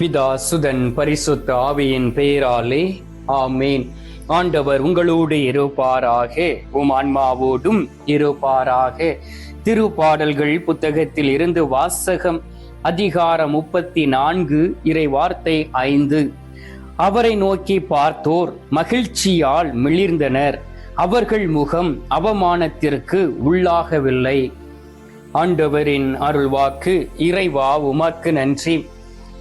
பிதா சுதன் பரிசுத்த ஆவியின் பெயராலே ஆமேன். ஆண்டவர் உங்களோடு இருப்பாராக உம் ஆன்மாவோடும் இருப்பாராக. திருப்பாடல்கள் புத்தகத்தில் இருந்து வாசகம் அதிகாரம் முப்பத்தி நான்கு இறை வார்த்தை ஐந்து. அவரை நோக்கி பார்த்தோர் மகிழ்ச்சியால் மிளிர்ந்தனர். அவர்கள் முகம் அவமானத்திற்கு உள்ளாகவில்லை. ஆண்டவரின் அருள்வாக்கு இறைவா உமக்கு நன்றி.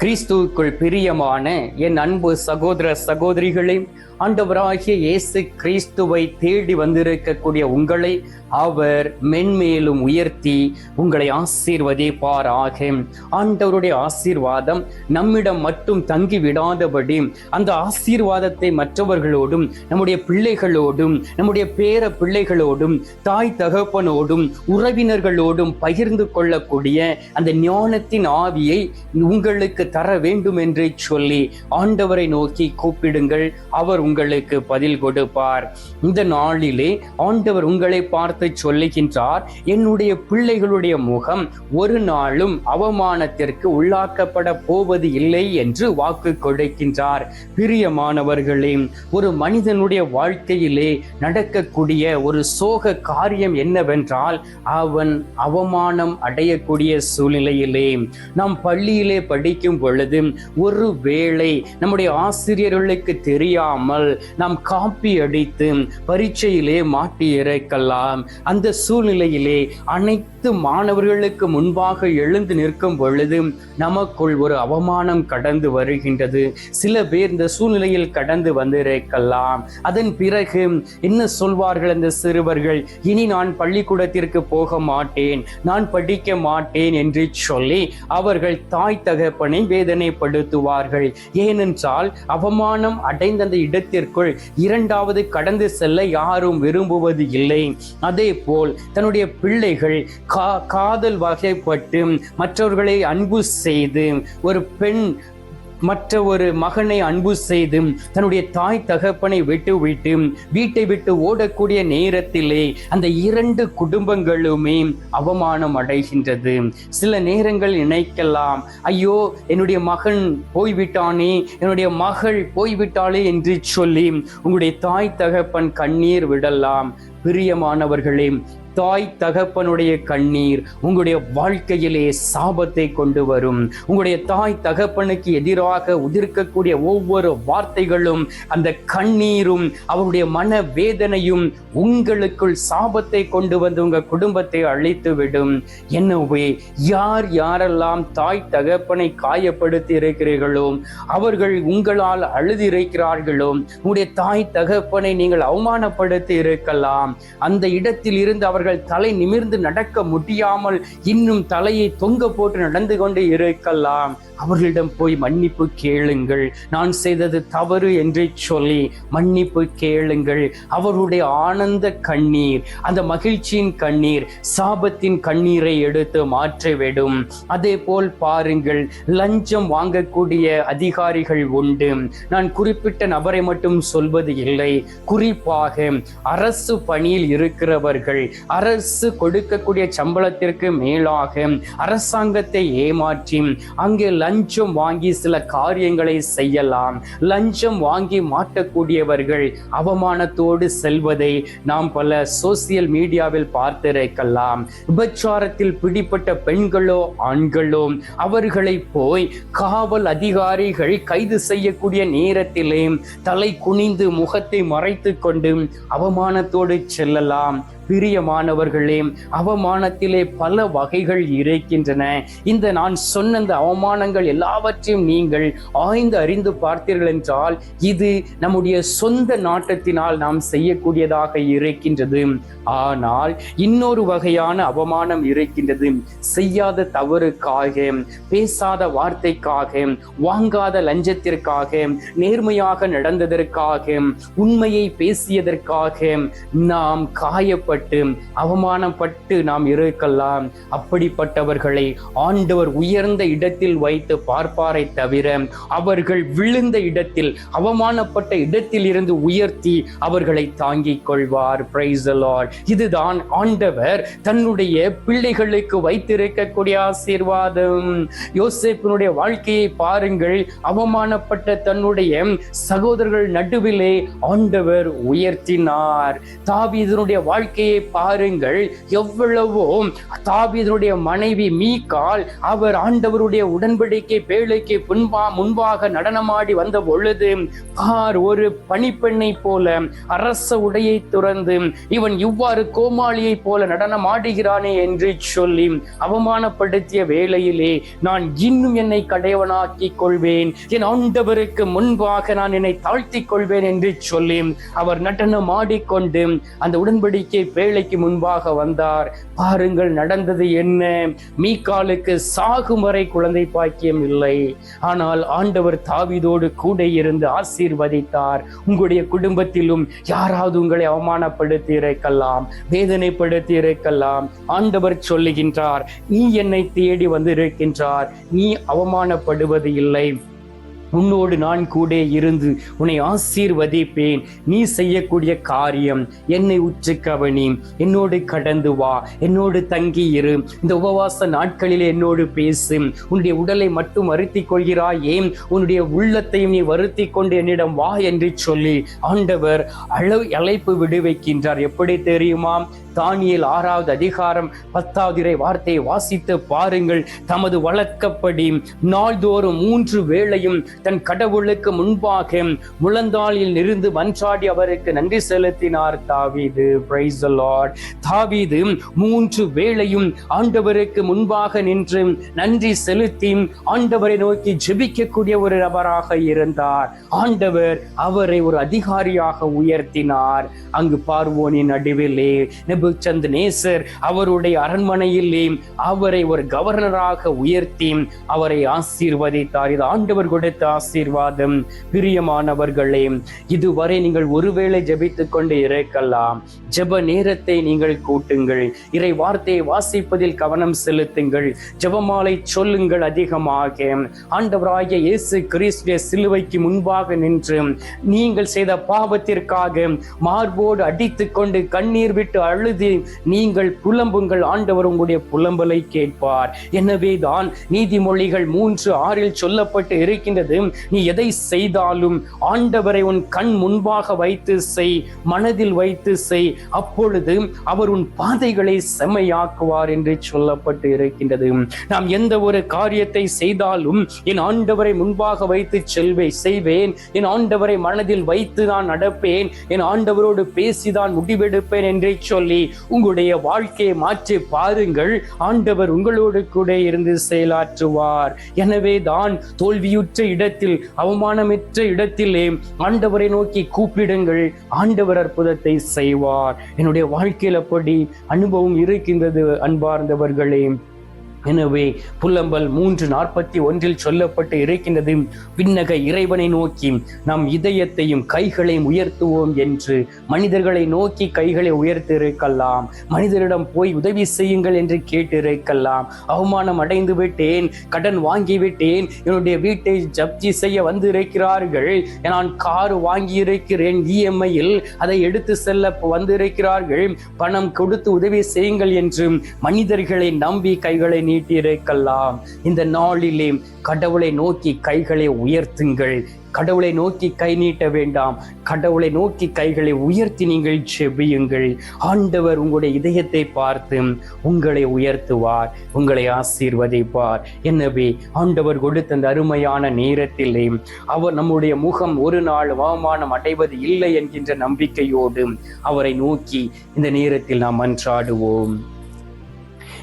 கிறிஸ்துவுக்குள் பிரியமான என் அன்பு சகோதர சகோதரிகளே ஆண்டவராகிய இயேசு கிறிஸ்துவை தேடி வந்திருக்கக்கூடிய உங்களை அவர் மென்மேலும் உயர்த்தி உங்களை ஆசீர்வதிப்பாராக ஆண்டவருடைய ஆசீர்வாதம் நம்மிடம் மட்டும் தங்கி விடாதபடி அந்த ஆசீர்வாதத்தை மற்றவர்களோடும் நம்முடைய பிள்ளைகளோடும் நம்முடைய பேர பிள்ளைகளோடும் தாய் தகப்பனோடும் உறவினர்களோடும் பகிர்ந்து கொள்ளக்கூடிய அந்த ஞானத்தின் ஆவியை உங்களுக்கு தர வேண்டும் என்று சொல்லி ஆண்டவரை நோக்கி கூப்பிடுங்கள். அவர் உங்களுக்கு பதில் கொடுப்பார். இந்த நாளிலே ஆண்டவர் உங்களை பார்த்து சொல்லுகின்றார் என்னுடைய பிள்ளைகளுடைய முகம் ஒரு நாளும் அவமானத்திற்கு உள்ளாக்கப்பட போவது இல்லை என்று வாக்கு கொடுக்கின்றார். பிரியமானவர்களே ஒரு மனிதனுடைய வாழ்க்கையிலே நடக்கக்கூடிய ஒரு சோக காரியம் என்னவென்றால் அவன் அவமானம் அடையக்கூடிய சூழ்நிலையிலே நாம் பள்ளியிலே படிக்கும் பொழுது ஒரு வேளை நம்முடைய ஆசிரியர்களுக்கு தெரியாமல் இல்லாமல் நாம் காப்பி அடித்து பரீட்சையிலே மாட்டி இறைக்கலாம். அந்த சூழ்நிலையிலே அனைத்து மாணவர்களுக்கு முன்பாக எழுந்து நிற்கும் பொழுது நமக்குள் ஒரு அவமானம் கடந்து வருகின்றது. சில பேர் இந்த சூழ்நிலையில் கடந்து வந்திருக்கலாம் அதன் பிறகு என்ன சொல்வார்கள் அந்த சிறுவர்கள்? இனி நான் பள்ளிக்கூடத்திற்கு போக மாட்டேன். நான் படிக்க மாட்டேன் என்று சொல்லி அவர்கள் தாய் தகப்பனை வேதனைப்படுத்துவார்கள். ஏனென்றால் அவமானம் அடைந்த அந்த இடத்தில் இடத்திற்குள் இரண்டாவது கடந்து செல்ல யாரும் விரும்புவது இல்லை. அதே போல் தன்னுடைய பிள்ளைகள் கா காதல் வகைப்பட்டு மற்றவர்களை அன்பு செய்து ஒரு பெண் மற்ற ஒரு மகனை அன்பு செய்து தன்னுடைய தாய் தகப்பனை விட்டு விட்டு வீட்டை விட்டு ஓடக்கூடிய நேரத்திலே அந்த இரண்டு குடும்பங்களுமே அவமானம் அடைகின்றது. சில நேரங்கள் நினைக்கலாம் ஐயோ என்னுடைய மகன் போய்விட்டானே என்னுடைய மகள் போய்விட்டாளே என்று சொல்லி உங்களுடைய தாய் தகப்பன் கண்ணீர் விடலாம். பிரியமானவர்களே தாய் தகப்பனுடைய கண்ணீர் உங்களுடைய வாழ்க்கையிலே சாபத்தை கொண்டு வரும். உங்களுடைய தாய் தகப்பனுக்கு எதிராக உதிர்க்கக்கூடிய ஒவ்வொரு வார்த்தைகளும் அந்த கண்ணீரும் அவருடைய மன வேதனையும் உங்களுக்குள் சாபத்தை கொண்டு வந்து உங்க குடும்பத்தை அழித்து விடும் எனவே யார் யாரெல்லாம் தாய் தகப்பனை காயப்படுத்தி இருக்கிறீர்களோ அவர்கள் உங்களால் அழுதிருக்கிறார்களோ உங்களுடைய தாய் தகப்பனை நீங்கள் அவமானப்படுத்தி இருக்கலாம் அந்த இடத்தில் இருந்து அவர்கள் அவர்கள் தலை நிமிர்ந்து நடக்க முடியாமல் இன்னும் தலையை தொங்க போட்டு நடந்து கொண்டு இருக்கலாம். அவர்களிடம் போய் மன்னிப்பு கேளுங்கள். நான் செய்தது தவறு என்று சொல்லி மன்னிப்பு கேளுங்கள். அவருடைய ஆனந்த கண்ணீர் அந்த மகிழ்ச்சியின் கண்ணீர் சாபத்தின் கண்ணீரை எடுத்து மாற்றிவிடும். அதே போல் பாருங்கள் லஞ்சம் வாங்கக்கூடிய அதிகாரிகள் உண்டு. நான் குறிப்பிட்ட நபரை மட்டும் சொல்வது இல்லை. குறிப்பாக அரசு பணியில் இருக்கிறவர்கள் அரசு கொடுக்கக்கூடிய சம்பளத்திற்கு மேலாக அரசாங்கத்தை ஏமாற்றி அங்கே லஞ்சம் வாங்கி சில காரியங்களை செய்யலாம். லஞ்சம் வாங்கி மாட்டக்கூடியவர்கள் அவமானத்தோடு செல்வதை நாம் பல சோசியல் மீடியாவில் பார்த்திருக்கலாம். விபச்சாரத்தில் பிடிப்பட்ட பெண்களோ ஆண்களோ அவர்களை போய் காவல் அதிகாரிகள் கைது செய்யக்கூடிய நேரத்திலே தலை குனிந்து முகத்தை மறைத்து கொண்டு அவமானத்தோடு செல்லலாம். பிரியமானவர்களே அவமானத்திலே பல வகைகள் இருக்கின்றன. இந்த நான் சொன்ன இந்த அவமானங்கள் எல்லாவற்றையும் நீங்கள் ஆய்ந்து அறிந்து பார்த்தீர்கள் என்றால் இது நம்முடைய சொந்த நாட்டத்தினால் நாம் செய்யக்கூடியதாக இருக்கின்றது. ஆனால் இன்னொரு வகையான அவமானம் இருக்கின்றது. செய்யாத தவறுக்காக பேசாத வார்த்தைக்காக வாங்காத லஞ்சத்திற்காக நேர்மையாக நடந்ததற்காக உண்மையை பேசியதற்காக நாம் காயப்பட்டு வெட்கப்பட்டு அவமானப்பட்டு நாம் இருக்கலாம். அப்படிப்பட்டவர்களை ஆண்டவர் உயர்ந்த இடத்தில் வைத்து பார்ப்பாரை தவிர அவர்கள் விழுந்த இடத்தில் அவமானப்பட்ட இடத்தில் இருந்து உயர்த்தி அவர்களை தாங்கிக் கொள்வார். இதுதான் ஆண்டவர் தன்னுடைய பிள்ளைகளுக்கு வைத்திருக்கக்கூடிய ஆசீர்வாதம். யோசேப்பினுடைய வாழ்க்கையை பாருங்கள். அவமானப்பட்ட தன்னுடைய சகோதரர்கள் நடுவிலே ஆண்டவர் உயர்த்தினார். தாவி இதனுடைய வாழ்க்கை வாழ்க்கையை பாருங்கள். எவ்வளவோ தாவீதனுடைய மனைவி மீகால் அவர் ஆண்டவருடைய உடன்படிக்கை பேழைக்கு புன்பா முன்பாக நடனமாடி வந்த பொழுது பார் ஒரு பணிப்பெண்ணை போல அரச உடையை துறந்து இவன் இவ்வாறு கோமாளியை போல நடனம் ஆடுகிறானே என்று சொல்லி அவமானப்படுத்திய வேளையிலே நான் இன்னும் என்னை கடையவனாக்கிக் கொள்வேன். என் ஆண்டவருக்கு முன்பாக நான் என்னை தாழ்த்திக் கொள்வேன் என்று சொல்லி அவர் நடனம் ஆடிக்கொண்டு அந்த உடன்படிக்கை வேலைக்கு முன்பாக வந்தார். பாருங்கள் நடந்தது என்ன? மீக்காலுக்கு சாகும் வரை குழந்தை பாக்கியம் இல்லை. ஆனால் ஆண்டவர் தாவிதோடு கூட இருந்து ஆசீர்வதித்தார். உங்களுடைய குடும்பத்திலும் யாராவது உங்களை அவமானப்படுத்தி இருக்கலாம் வேதனைப்படுத்தி இருக்கலாம் ஆண்டவர் சொல்லுகின்றார் நீ என்னை தேடி வந்து இருக்கின்றார் நீ அவமானப்படுவது இல்லை. உன்னோடு நான் கூட இருந்து உன்னை ஆசீர்வதிப்பேன். நீ செய்யக்கூடிய காரியம் என்னை உற்று கவனி. என்னோடு கடந்து வா. என்னோடு தங்கி இரு. இந்த உபவாச நாட்களில் என்னோடு பேசு. உன்னுடைய உடலை மட்டும் வருத்தி கொள்கிறாயே. உன்னுடைய உள்ளத்தையும் நீ வருத்தி கொண்டு என்னிடம் வா என்று சொல்லி ஆண்டவர் அளவு அழைப்பு விடுவிக்கின்றார். எப்படி தெரியுமா? தானியல் ஆறாவது அதிகாரம் பத்தாவது இறை வார்த்தையை வாசித்து பாருங்கள். தமது வழக்கப்படி நாள்தோறும் மூன்று வேளையும் தன் கடவுளுக்கு முன்பாக முழந்தாளில் இருந்து மன்றாடி அவருக்கு நன்றி செலுத்தினார் தாவீது. பிரைஸ் லார்ட் தாவீது மூன்று வேளையும் ஆண்டவருக்கு முன்பாக நின்று நன்றி செலுத்தி ஆண்டவரை நோக்கி ஜெபிக்கக்கூடிய ஒரு நபராக இருந்தார். ஆண்டவர் அவரை ஒரு அதிகாரியாக உயர்த்தினார். அங்கு பார்வோனின் நடுவிலே நெபுச்சந்த் நேசர் அவருடைய அரண்மனையிலே அவரை ஒரு கவர்னராக உயர்த்தி அவரை ஆசீர்வதித்தார். இது ஆண்டவர் கொடுத்தார் ஆசீர்வாதம் பிரியமானவர்களே இதுவரை நீங்கள் ஒருவேளை ஜெபித்துக் கொண்டு இருக்கலாம். ஜப நேரத்தை நீங்கள் கூட்டுங்கள். இறை வார்த்தையை வாசிப்பதில் கவனம் செலுத்துங்கள். ஜபமாலை சொல்லுங்கள் அதிகமாக. ஆண்டவராகிய இயேசு கிறிஸ்துவ சிலுவைக்கு முன்பாக நின்று நீங்கள் செய்த பாவத்திற்காக மார்போடு அடித்துக் கொண்டு கண்ணீர் விட்டு அழுது நீங்கள் புலம்புங்கள். ஆண்டவர் உங்களுடைய புலம்பலை கேட்பார். எனவே தான் நீதிமொழிகள் மூன்று ஆறில் சொல்லப்பட்டு இருக்கின்றது. நீ எதை செய்தாலும் ஆண்டவரை உன் கண் முன்பாக வைத்து செய் மனதில் வைத்து செய். அப்பொழுது அவர் உன் பாதைகளை செம்மையாக்குவார் என்று சொல்லப்பட்டு இருக்கின்றது. நாம் எந்த ஒரு காரியத்தை செய்தாலும் என் ஆண்டவரை முன்பாக வைத்து செல்வே செய்வேன். என் ஆண்டவரை மனதில் வைத்து நான் நடப்பேன். என் ஆண்டவரோடு பேசிதான் முடிவெடுப்பேன் என்றே சொல்லி உங்களுடைய வாழ்க்கையை மாற்றி பாருங்கள். ஆண்டவர் உங்களோடு கூட இருந்து செயலாற்றுவார். எனவே தான் தோல்வியுற்ற இடத்தில் அவமானமற்ற இடத்திலே ஆண்டவரை நோக்கி கூப்பிடுங்கள். ஆண்டவர் அற்புதத்தை செய்வார். என்னுடைய வாழ்க்கையில் அப்படி அனுபவம் இருக்கின்றது அன்பார்ந்தவர்களே. எனவே புலம்பல் மூன்று நாற்பத்தி ஒன்றில் சொல்லப்பட்டு இருக்கின்றது. விண்ணக இறைவனை நோக்கி நம் இதயத்தையும் கைகளையும் உயர்த்துவோம் என்று மனிதர்களை நோக்கி கைகளை உயர்த்திருக்கலாம். மனிதரிடம் போய் உதவி செய்யுங்கள் என்று கேட்டு இருக்கலாம் அவமானம் அடைந்து விட்டேன் கடன் வாங்கி விட்டேன் என்னுடைய வீட்டை ஜப்தி செய்ய வந்து இருக்கிறார்கள் நான் கார் வாங்கி இருக்கிறேன் இஎம்ஐயில் அதை எடுத்து செல்ல வந்திருக்கிறார்கள். பணம் கொடுத்து உதவி செய்யுங்கள் என்று மனிதர்களை நம்பி கைகளை நீ நீட்டியிருக்கலாம் இந்த நாளிலே கடவுளை நோக்கி கைகளை உயர்த்துங்கள். கடவுளை நோக்கி கை நீட்ட வேண்டாம். கடவுளை நோக்கி கைகளை உயர்த்தி நீங்கள் செபியுங்கள். ஆண்டவர் உங்களுடைய இதயத்தை பார்த்து உங்களை உயர்த்துவார் உங்களை ஆசீர்வதிப்பார். எனவே ஆண்டவர் கொடுத்த அந்த அருமையான நேரத்திலே அவர் நம்முடைய முகம் ஒரு நாள் அவமானம் அடைவது இல்லை என்கின்ற நம்பிக்கையோடு அவரை நோக்கி இந்த நேரத்தில் நாம் மன்றாடுவோம்.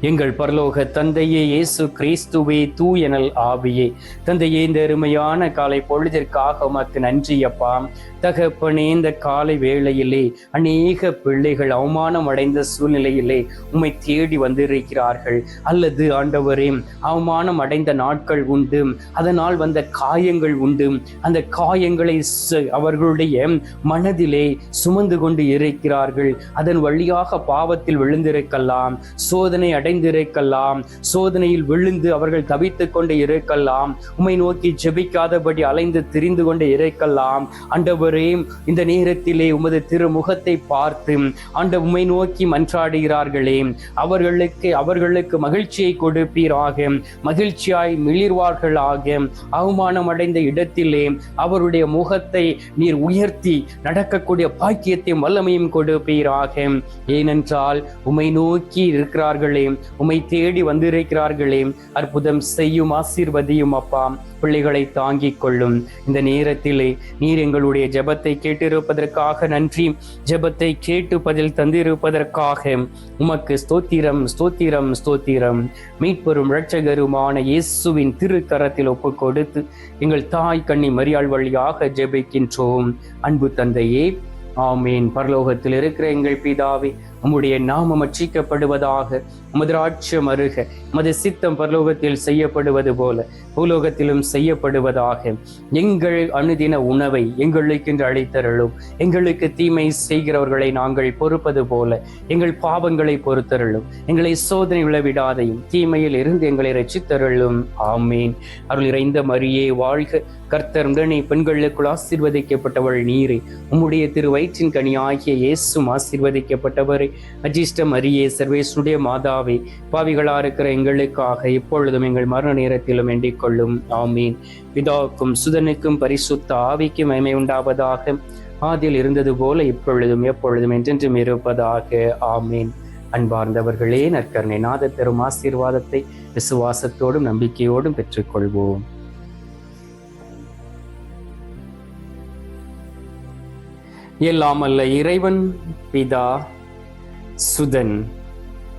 எங்கள் பரலோக தந்தையே இயேசு கிறிஸ்துவே தூயனல் ஆவியே. தந்தையே இந்த அருமையான காலை பொழுதிற்காக உமக்கு நன்றி அப்பா. தகப்பனே இந்த காலை வேளையிலே அநேக பிள்ளைகள் அவமானம் அடைந்த சூழ்நிலையிலே உம்மை தேடி வந்திருக்கிறார்கள். அல்லது ஆண்டவரே அவமானம் அடைந்த நாட்கள் உண்டு. அதனால் வந்த காயங்கள் உண்டு. அந்த காயங்களை அவர்களுடைய மனதிலே சுமந்து கொண்டு இருக்கிறார்கள். அதன் வழியாக பாவத்தில் விழுந்திருக்கலாம். சோதனை அடைந்திருக்கலாம். சோதனையில் விழுந்து அவர்கள் தவித்து கொண்டு இருக்கலாம். உம்மை நோக்கி ஜெபிக்காதபடி அலைந்து திரிந்து கொண்டு இருக்கலாம். ஆண்டவரே இந்த நேரத்திலே உமது திருமுகத்தை பார்த்து ஆண்ட உம்மை நோக்கி மன்றாடுகிறார்களே அவர்களுக்கு அவர்களுக்கு மகிழ்ச்சியை கொடுப்பீராக. மகிழ்ச்சியாய் மிளிர்வார்களாக. அவமானம் அடைந்த இடத்திலே அவருடைய முகத்தை நீர் உயர்த்தி நடக்கக்கூடிய பாக்கியத்தையும் வல்லமையும் கொடுப்பீராக. ஏனென்றால் உம்மை நோக்கி இருக்கிறார்களே உம்மை தேடி வந்திருக்கிறார்களே. அற்புதம் செய்யும் ஆசீர்வதியும் அப்பா. பிள்ளைகளை தாங்கிக் கொள்ளும். இந்த நேரத்திலே நீர் எங்களுடைய ஜெபத்தை கேட்டிருப்பதற்காக நன்றி. ஜெபத்தை கேட்டு பதில் தந்திருப்பதற்காக உமக்கு ஸ்தோத்திரம் ஸ்தோத்திரம் ஸ்தோத்திரம். மீட்பெரும் இரட்சகருமான இயேசுவின் திருக்கரத்தில் ஒப்பு கொடுத்து எங்கள் தாய் கண்ணி மரியாள் வழியாக ஜெபிக்கின்றோம். அன்பு தந்தையே ஆமீன். பரலோகத்தில் இருக்கிற எங்கள் பிதாவே உம்முடைய நாமம் அச்சிக்கப்படுவதாக உமது ராட்சியம் அருக உமது சித்தம் பரலோகத்தில் செய்யப்படுவது போல பூலோகத்திலும் செய்யப்படுவதாக. எங்கள் அணுதின உணவை எங்களுக்கு என்று அழைத்தருளும் எங்களுக்கு தீமை செய்கிறவர்களை நாங்கள் பொறுப்பது போல எங்கள் பாவங்களை பொறுத்தருளும். எங்களை சோதனை விளவிடாதையும் தீமையில் இருந்து எங்களை ரசித்தருளும் ஆமீன். அருள் இறைந்த மரியே வாழ்க. கர்த்தர் உடனே பெண்களுக்குள் ஆசீர்வதிக்கப்பட்டவள் நீரே. உம்முடைய திரு வயிற்றின் கனி ஆகிய இயேசும் ஆசீர்வதிக்கப்பட்டவரே. அஜிஷ்ட மரியே சர்வேசுடைய பிதாவே பாவிகளா இருக்கிற எங்களுக்காக இப்பொழுதும் எங்கள் மரண நேரத்திலும் வேண்டிக் கொள்ளும் ஆமீன். பிதாவுக்கும் சுதனுக்கும் பரிசுத்த ஆவிக்கும் மைமை உண்டாவதாக ஆதில் இருந்தது போல இப்பொழுதும் எப்பொழுதும் என்றென்றும் இருப்பதாக. ஆமீன். அன்பார்ந்தவர்களே நற்கருணை நாத பெறும் ஆசீர்வாதத்தை விசுவாசத்தோடும் நம்பிக்கையோடும் பெற்றுக்கொள்வோம். எல்லாம் அல்ல இறைவன் பிதா சுதன்.